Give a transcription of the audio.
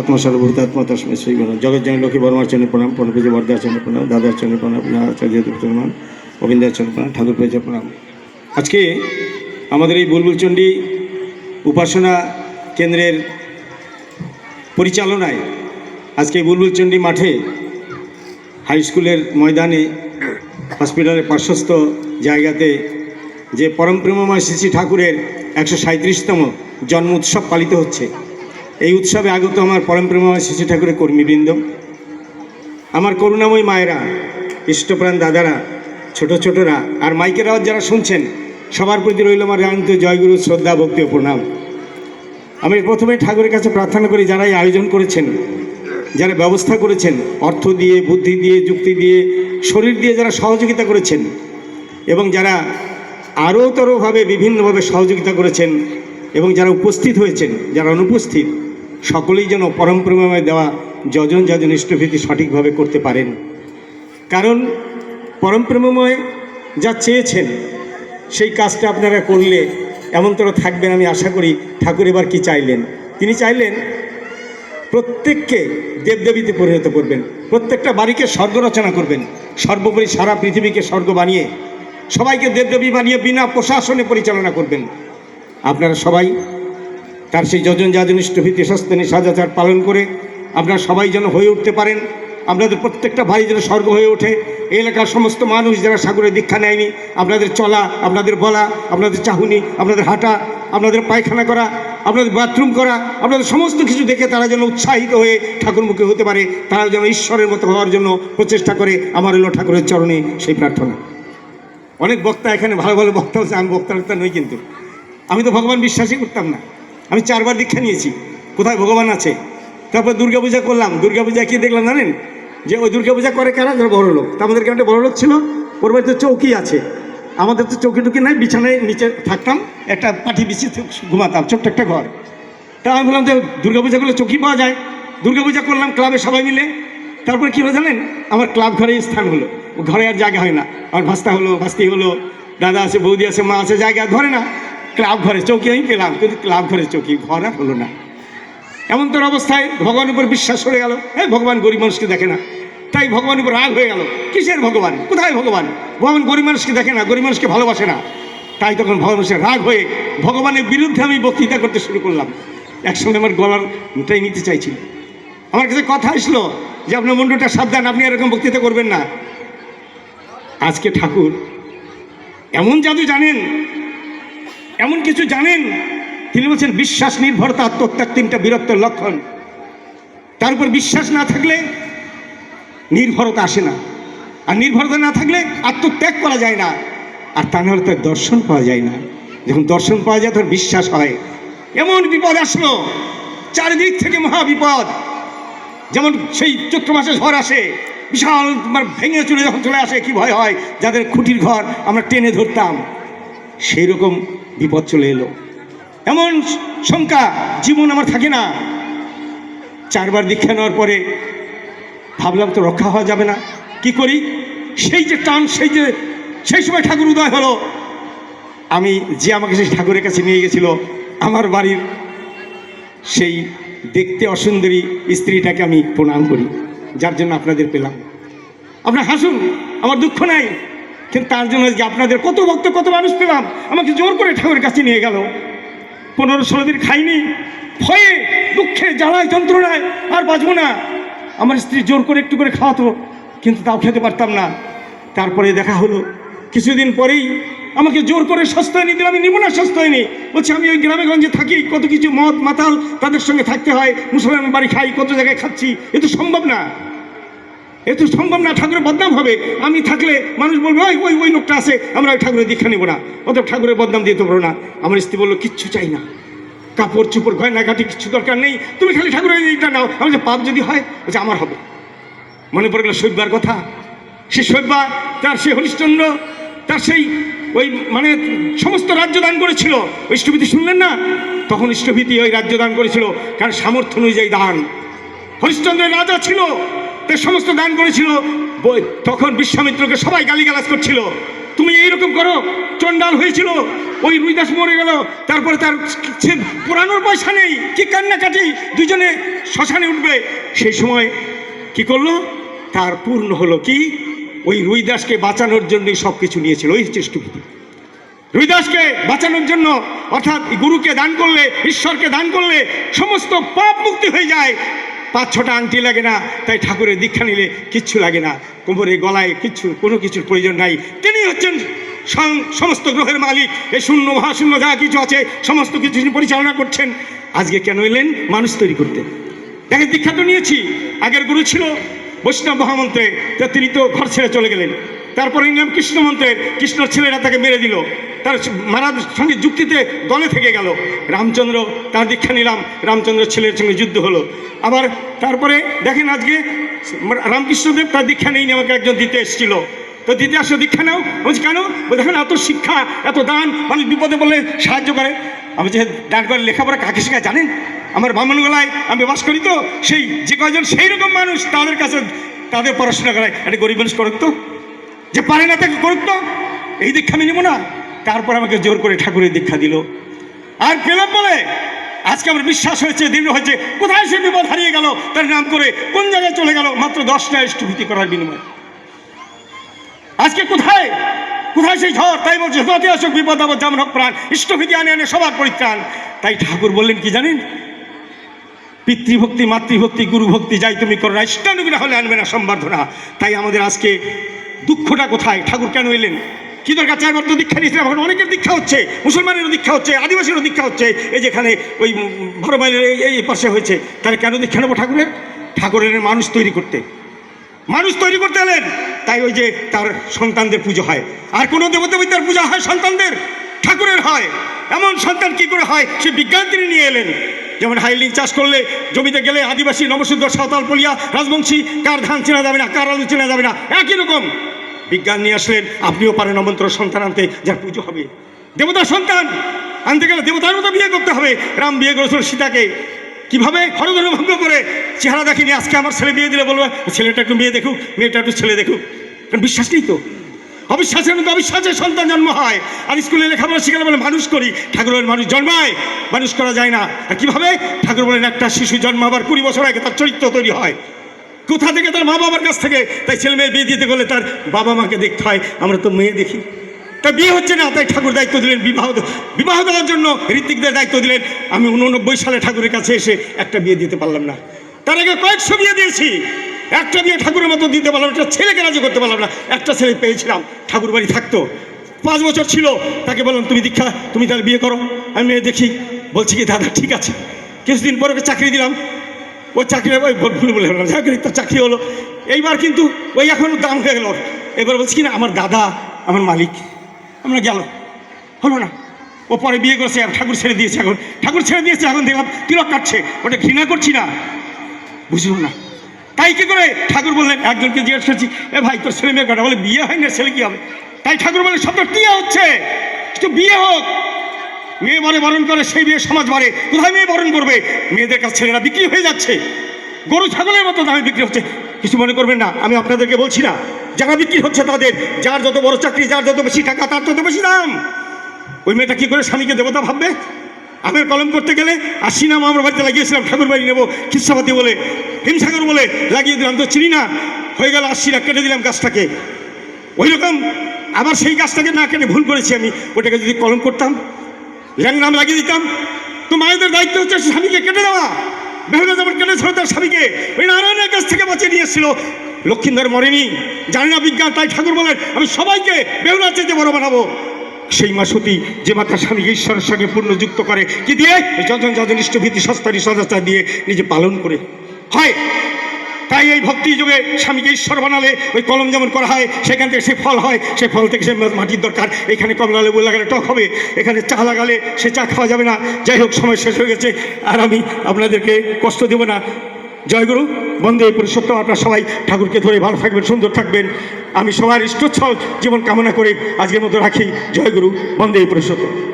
আত্মসর্বভূতাত্মা তস্মৈ শ্রী গুণ জগজ্জনী লক্ষ্মী বর্মার চরণে প্রণাম পণপেজে বর্দার চরণে প্রণাম, দাদার চরণে প্রণাম আচার্য প্রণাম, গোবিন্দার চরণে প্রণাম, ঠাকুর পেজে প্রণাম। আজকে আমাদের এই বুলবুল চণ্ডী উপাসনা কেন্দ্রের পরিচালনায় আজকে এই বুলবুল চণ্ডী মাঠে হাই স্কুলের ময়দানে, হসপিটালের পার্শ্বস্থ জায়গাতে যে পরম প্রেমময় শ্রী ঠাকুরের একশো সাঁত্রিশতম জন্ম উৎসব পালিত হচ্ছে। এই উৎসবে আগত আমার পরম প্রেমময় শ্রী শ্রী ঠাকুরের কর্মীবৃন্দ, আমার করুণাময়ী মায়েরা, ইষ্টপ্রাণ দাদারা, ছোট ছোটরা, আর মাইকের আওয়াজ যারা শুনছেন, সবার প্রতি রইল আমার জানিত জয়গুরু, শ্রদ্ধা, ভক্তি ও প্রণাম। আমি প্রথমে ঠাকুরের কাছে প্রার্থনা করি, যারা এই আয়োজন করেছেন, যারা ব্যবস্থা করেছেন, অর্থ দিয়ে, বুদ্ধি দিয়ে, যুক্তি দিয়ে, শরীর দিয়ে যারা সহযোগিতা করেছেন, এবং যারা আরও তরভাবে, বিভিন্নভাবে সহযোগিতা করেছেন, এবং যারা উপস্থিত হয়েছেন, যারা অনুপস্থিত সকলেই যেন পরমপ্রেমময় দেওয়া যজন যজন ইষ্টভীতি সঠিকভাবে করতে পারেন। কারণ পরমপ্রেমময় যা চেয়েছেন, সেই কাজটা আপনারা করলে এমনতর থাকবেন আমি আশা করি ঠাকুর এবার কি চাইলেন। তিনি চাইলেন প্রত্যেককে দেবদেবীতে পরিণত করবেন, প্রত্যেকটা বাড়িকে স্বর্গ রচনা করবেন, সর্বোপরি সারা পৃথিবীকে স্বর্গ বানিয়ে সবাইকে দেবদেবী বানিয়ে বিনা প্রশাসনে পরিচালনা করবেন। আপনারা সবাই তার সেই যজন যাজন ইষ্টভীতি সস্তানি সাজাচার পালন করে আপনারা সবাই যেন হয়ে উঠতে পারেন। আপনাদের প্রত্যেকটা ভাই যেন স্বর্গ হয়ে ওঠে। এলাকার সমস্ত মানুষ যারা সাগরে দীক্ষা নেয়নি, আপনাদের চলা, আপনাদের বলা, আপনাদের চাহুনি, আপনাদের হাঁটা, আপনাদের পায়খানা করা, আপনাদের বাথরুম করা, আপনাদের সমস্ত কিছু দেখে তারা যেন উৎসাহিত হয়ে ঠাকুরমুখী হতে পারে, তারা যেন ঈশ্বরের মতো হওয়ার জন্য প্রচেষ্টা করে, আমার এলো ঠাকুরের চরণে সেই প্রার্থনা। অনেক বক্তা এখানে ভালো ভালো বক্তা হচ্ছে আমি বক্তা বক্তা নই কিন্তু। আমি তো ভগবান বিশ্বাসই করতাম না। আমি চারবার দীক্ষা নিয়েছি। কোথায় ভগবান আছে? তারপর দুর্গাপূজা করলাম। দুর্গাপূজা কি দেখলাম জানেন? যে ওই দুর্গাপূজা করে কারা? যারা বড় লোক। তা আমাদের গ্রামে বড় লোক ছিল। ওর বাড়িতে চৌকি আছে। আমাদের তো চৌকি টুকি নাই। বিছানায় নিচে থাকতাম। একটা পাঠি বিছি ঘুমাতাম। ছোট্ট একটা ঘর। তা আমি বললাম যে দুর্গাপূজা করলে চৌকি পাওয়া যায়। দুর্গাপূজা করলাম ক্লাবে সবাই মিলে। তারপরে কী হলো জানেন? আমার ক্লাব ঘরে স্থান হলো। ঘরে আর জায়গা হয় না। আমার ভাস্তা হলো, ভাস্তি হলো। দাদা আছে, বৌদি আছে, মা আছে, জায়গা ধরে না। ক্লাব ঘরে চৌকি, আমি পেলাম, কিন্তু ক্লাব ঘরে চৌকি, ঘর আর হলো না। এমন তোর অবস্থায় ভগবানের উপর বিশ্বাস হয়ে গেল। হ্যাঁ ভগবান গরিব মানুষকে দেখে না। তাই ভগবানের উপর রাগ হয়ে গেল। কিসের ভগবান? কোথায় ভগবান? ভগবান গরিব মানুষকে দেখে না, গরিব মানুষকে ভালোবাসে না। তাই তখন ভগবানের রাগ হয়ে ভগবানের বিরুদ্ধে আমি বক্তৃতা করতে শুরু করলাম। একসঙ্গে আমার গলার মিটাই নিতে চাইছিল। আমার কাছে কথা আসলো যে, আপনার মুন্ডুটা সাবধান, আপনি এরকম বক্তৃতা করবেন না। আজকে ঠাকুর এমন জাদু জানেন এমন কিছু জানেন? তিনি বলছেন, বিশ্বাস, নির্ভরতা আত্মত্যাগ তিনটা বীরত্বের লক্ষণ। তার উপর বিশ্বাস না থাকলে নির্ভরতা আসে না। আর নির্ভরতা না থাকলে আত্মত্যাগ করা যায় না। আর তা নাহলে তার দর্শন পাওয়া যায় না। যখন দর্শন পাওয়া যায়, তখন বিশ্বাস হয়। এমন বিপদ আসলো, চারিদিক থেকে মহা বিপদ। যেমন সেই চৈত্র মাসে ঝড় আসে, বিশাল ভেঙে চলে যখন চলে আসে, কি ভয় হয়? যাদের খুঁটির ঘর আমরা টেনে ধরতাম। সেই রকম বিপদ চলে এলো। এমন শঙ্কা জীবন আমার থাকে না। চারবার দীক্ষা নেওয়ার পরে ভাবলাম তো রক্ষা হওয়া যাবে না। কি করি? সেই যে টান, সেই যে, সেই সময় ঠাকুর উদয় হলো। আমি যে আমাকে সেই ঠাকুরের কাছে নিয়ে গেছিল, আমার বাড়ির সেই দেখতে অসুন্দরী স্ত্রীটাকে আমি প্রণাম করি, যার জন্য আপনাদের পেলাম। আপনার হাসুন, আমার দুঃখ নাই। কিন্তু তার জন্য যে আপনাদের কত ভক্ত, কত মানুষ পেলাম। আমাকে জোর করে ঠাকুরের কাছে নিয়ে গেল। পনেরো ষোলো দিন খাইনি। ভয়ে, দুঃখে, জ্বালায়, যন্ত্রণায় আর বাঁচবো না। আমার স্ত্রী জোর করে একটু করে খাওয়াতো, কিন্তু তাও খেতে পারতাম না। তারপরে দেখা হলো, কিছুদিন পরেই আমাকে জোর করে সস্তায় নিয়ে দিল। আমি নিব না, সস্তায় নি বলছি, আমি ওই গ্রামে গঞ্জে থাকি। কত কিছু মদ, মাতাল তাদের সঙ্গে থাকতে হয়। মুসলমান বাড়ি খাই, কত জায়গায় খাচ্ছি। এ তো সম্ভব না। এ তো সম্ভব না, ঠাকুরের বদনাম হবে। আমি থাকলে মানুষ বলবে, ওই ওই ওই লোকটা আছে, আমরা ওই ঠাকুরের দীক্ষা নেব না। অত ঠাকুরের বদনাম দিতে পারো না। আমার স্ত্রী বলল, কিচ্ছু চাই না। কাপড় চুপড় গয়নাঘাটি কিচ্ছু দরকার নেই। তুমি খালি ঠাকুরের এইটা নাও। আমি যে পাপ যদি হয়, বলছে, আমার হবে। মনে পড়ে গেল শৈব্যার কথা। সে শৈব্যা তার সে হরিশ্চন্দ্র, তার সেই ওই মানে সমস্ত রাজ্য দান করেছিল। ওই ইষ্টভীতি শুনলেন না? তখন ইষ্টভীতি ওই রাজ্য দান করেছিল। কারণ সামর্থ্য অনুযায়ী দান। হরিশ্চন্দ্রের রাজা ছিল। তার সমস্ত দান করেছিল। তখন বিশ্বামিত্রকে সবাই গালিগালাজ করছিল। তুমি এইরকম করো চন্ডাল হয়েছিল, ওই রুইদাস মরে গেল, তারপরে তার সে পোড়ানোর পয়সা নেই, কি কান্নাকাটি, দুজনে শ্মশানে উঠবে। সেই সময় কি করল? তার পূর্ণ হলো কি? ওই রুইদাসকে বাঁচানোর জন্যই সব কিছু নিয়েছিল, ওই চেষ্টুপতি রুইদাসকে বাঁচানোর জন্য, অর্থাৎ গুরুকে দান করলে, ঈশ্বরকে দান করলে, সমস্ত পাপ মুক্তি হয়ে যায়। পাঁচ ছটা আংটি লাগে না, তাই ঠাকুরের দীক্ষা নিলে কিচ্ছু লাগে না। কোমরে গলায় কিচ্ছু, কোনো কিছুর প্রয়োজন নাই। তিনি হচ্ছেন সমস্ত গ্রহের মালিক। এই শূন্য, মহাশূন্য যা কিছু আছে, সমস্ত কিছু পরিচালনা করছেন। আজকে কেন এলেন? মানুষ তৈরি করতে। তাকে দীক্ষা তো নিয়েছি। আগের গুরু ছিল বৈষ্ণব মহামন্ত্রে তিনি তো ঘর ছেড়ে চলে গেলেন। তারপরে নিলাম কৃষ্ণ মন্ত্রের কৃষ্ণর ছেলেরা তাকে মেরে দিল। তার মারার সঙ্গে যুক্তিতে দলে থেকে গেল। রামচন্দ্র তার দীক্ষা নিলাম রামচন্দ্র ছেলের সঙ্গে যুদ্ধ হলো। আবার তারপরে দেখেন আজকে রামকৃষ্ণদেব তার দীক্ষা নেই আমাকে একজন দিতে এসেছিল। তো দিতে আসো দীক্ষা নাও। বলছি, কেন? দেখেন এত শিক্ষা, এত দান, মানুষ বিপদে বললে সাহায্য করে। আমি যে দান করে লেখাপড়া কাকে শেখায় জানেন? আমার বামনগোলায় আমি বাস করি তো, সেই যে কয়জন সেই রকম মানুষ তাদের কাছে, তাদের পড়াশোনা করায়। একটা গরিব মানুষ করুক যে পারে না তাকে করুক তো। এই দীক্ষা আমি নেব না। তারপর আমাকে জোর করে ঠাকুরের দীক্ষা দিল। আর পেলাম বলে, আজকে আমার বিশ্বাস হয়েছে দৃঢ় হয়েছে, কোথায় সে বিপদ হারিয়ে গেল? তার নাম করে কোন জায়গায় চলে গেল? মাত্র দশটা ইষ্টভীতি করার বিনিময়ে। আজকে কোথায়? কোথায় সেই ঝড়? তাই বলছে যত আসুক বিপদ আবার যেমন হোক প্রাণ ইষ্টভীতি আনে আনে, সবার পরিত্রাণ। তাই ঠাকুর বললেন, কি জানেন? পিতৃভক্তি, মাতৃভক্তি, গুরুভক্তি, যাই তুমি করো না ইষ্টানুবিনা হলে আনবে না, সম্বর্ধনা। তাই আমাদের আজকে দুঃখটা কোথায়? ঠাকুর কেন এলেন? কি দরকার? চারবার তো দীক্ষা নিয়েছিলাম, এখন অনেকের দীক্ষা হচ্ছে, মুসলমানেরও দীক্ষা হচ্ছে, আদিবাসীরও দীক্ষা হচ্ছে। এই যেখানে ওই বড় মাইলের এই- পাশে হয়েছে, তাহলে কেন দীক্ষা নেব ঠাকুরের? ঠাকুরের মানুষ তৈরি করতে। মানুষ তৈরি করতে এলেন, তাই ওই যে তার সন্তানদের পুজো হয়। আর কোনো দেবতাবিদ্যার পূজা হয় সন্তানদের? ঠাকুরের হয়। এমন সন্তান কি করে হয়? সে বিজ্ঞান তিনি নিয়ে এলেন। যেমন হাইলিং চাষ করলে জমিতে গেলে আদিবাসী নবসূদ্র সাঁওতাল পলিয়া, রাজবংশী, কার ধান চেনা যাবে না, কার আলু চেনা যাবে না, একই রকম। বিজ্ঞান নিয়ে আসলেন আপনিও পারেন অমন্ত্র সন্তান আনতে, যার পুজো হবে। দেবতার সন্তান! আনতে গেলে দেবতার মতো বিয়ে করতে হবে। রাম বিয়ে করেছিল সীতাকে। কীভাবে? হরধর্ম ভঙ্গ করে। চেহারা দেখিনি, আজকে আমার ছেলে বিয়ে দিলে বলব, ছেলেটা একটু মেয়ে দেখুক, মেয়েটা একটু ছেলে দেখুক। কারণ বিশ্বাস নেই তো। অবিশ্বাসের মতো অবিশ্বাসের সন্তান জন্ম হয়। আর স্কুলে লেখাপড়া শিখালে বলে, মানুষ করি, ঠাকুরের মানুষ জন্মায়। মানুষ করা যায় না। আর কীভাবে? ঠাকুর বলেন, একটা শিশু জন্মাবার কুড়ি বছর আগে তার চরিত্র তৈরি হয়। কোথা থেকে? তার মা বাবার কাছ থেকে। তাই ছেলে মেয়ে বিয়ে দিতে গেলে তার বাবা মাকে দেখতে হয়, আমরা তো মেয়ে দেখি। তা বিয়ে হচ্ছে না, তাই ঠাকুর দায়িত্ব দিলেন বিবাহ বিবাহ দেওয়ার জন্য ঋত্বিকদের দায়িত্ব দিলেন। আমি উননব্বই সালে ঠাকুরের কাছে এসে একটা বিয়ে দিতে পারলাম না। তার আগে কয়েকশো বিয়ে দিয়েছি। একটা বিয়ে ঠাকুরের মতো দিতে পারলাম একটা ছেলেকে রাজি করতে পারলাম না। একটা ছেলে পেয়েছিলাম, ঠাকুর বাড়ি থাকতো। পাঁচ বছর ছিল, তাকে বললাম, তুমি দীক্ষা, তুমি তাহলে বিয়ে করো। আমি মেয়ে দেখি, বলছি কি, দাদা, ঠিক আছে। কিছুদিন পরে চাকরি দিলাম। ও চাকরি ওই ভুল বলে চাকরি তো চাকরি হলো। এইবার কিন্তু ওই এখন দাম হয়ে গেল। এবার বলছি কি না, আমার দাদা, আমার মালিক, আমরা গেল। হলো না। ও পরে বিয়ে করেছে, ঠাকুর ছেড়ে দিয়েছে এখন। ঠাকুর ছেড়ে দিয়েছে, এখন দেখলাম তিলক কাটছে। ওটা ঘৃণা করছি না। বুঝলো না। তাই কি করে? ঠাকুর বললেন, একজনকে জিজ্ঞেস করছি, এ ভাই, তোর ছেলে মেয়ে কাটা বলে, বিয়ে হয় না ছেলে কি হবে? তাই ঠাকুর বলে সব কি হচ্ছে। একটু বিয়ে হোক। মেয়ে মরে বরণ করে, সেই বিয়ে সমাজ বাড়ে কোথায় মেয়ে বরণ করবে? মেয়েদের কাছে ছেলেরা বিক্রি হয়ে যাচ্ছে। গরু, ছাগলের মতো দামে বিক্রি হচ্ছে। কিছু মনে করবেন না, আমি আপনাদেরকে বলছি না। যারা বিক্রি হচ্ছে তাদের, যার যত বড় চাকরি, যার যত বেশি টাকা, তার তত বেশি দাম। ওই মেয়েটা কি করে স্বামীকে দেবতা ভাববে? আমের কলম করতে গেলে আশি নাম আমার বাড়িতে লাগিয়েছিলাম, ঠাকুর বাড়ি নেব, খিসাপাতি বলে হিমসাগর বলে, লাগিয়ে দিলাম। তো চিনি না, হয়ে গেল আশিরা কেটে দিলাম গাছটাকে। ওই রকম আবার সেই গাছটাকে না কেটে ভুল করেছি আমি। ওটাকে যদি কলম করতাম নাম লাগিয়ে দিতাম। তো মায়েদের দায়িত্ব হচ্ছে স্বামীকে কেটে দেওয়া। বেহুলা যেমন কেটেছিল তার স্বামীকে ওই নারায়ণের কাছ থেকে বাঁচিয়ে নিয়ে এসেছিল। মরেনি, জানি না বিজ্ঞান, তাই ঠাকুর বলেন, আমি সবাইকে বেহুলার চেয়ে বড় বানাবো। সেই মা সতী, যে মা স্বামী ঈশ্বরের সঙ্গে পূর্ণ যুক্ত করে, কি দিয়ে? যজন যজন ইষ্টভীতি সস্তারি সদাচার দিয়ে নিজে পালন করে। হয় তাই এই ভক্তি যুগে স্বামীকে ঈশ্বর বানালে ওই কলম যেমন করা হয়, সেখান থেকে সে ফল হয়, সে ফল থেকে সে মাটির দরকার। এখানে কমলা লেবু লাগালে টক হবে, এখানে চা লাগালে সে চা খাওয়া যাবে না। যাই হোক, সময় শেষ হয়ে গেছে, আর আমি আপনাদেরকে কষ্ট দেব না। জয়গুরু বন্দে পুরুষোত্তম, আপনারা সবাই ঠাকুরকে ধরে ভালো থাকবেন, সুন্দর থাকবেন। আমি সবার ইষ্টচ্ছল জীবন কামনা করে আজকের মতো রাখি। জয়গুরু বন্দে পুরুষোত্তম।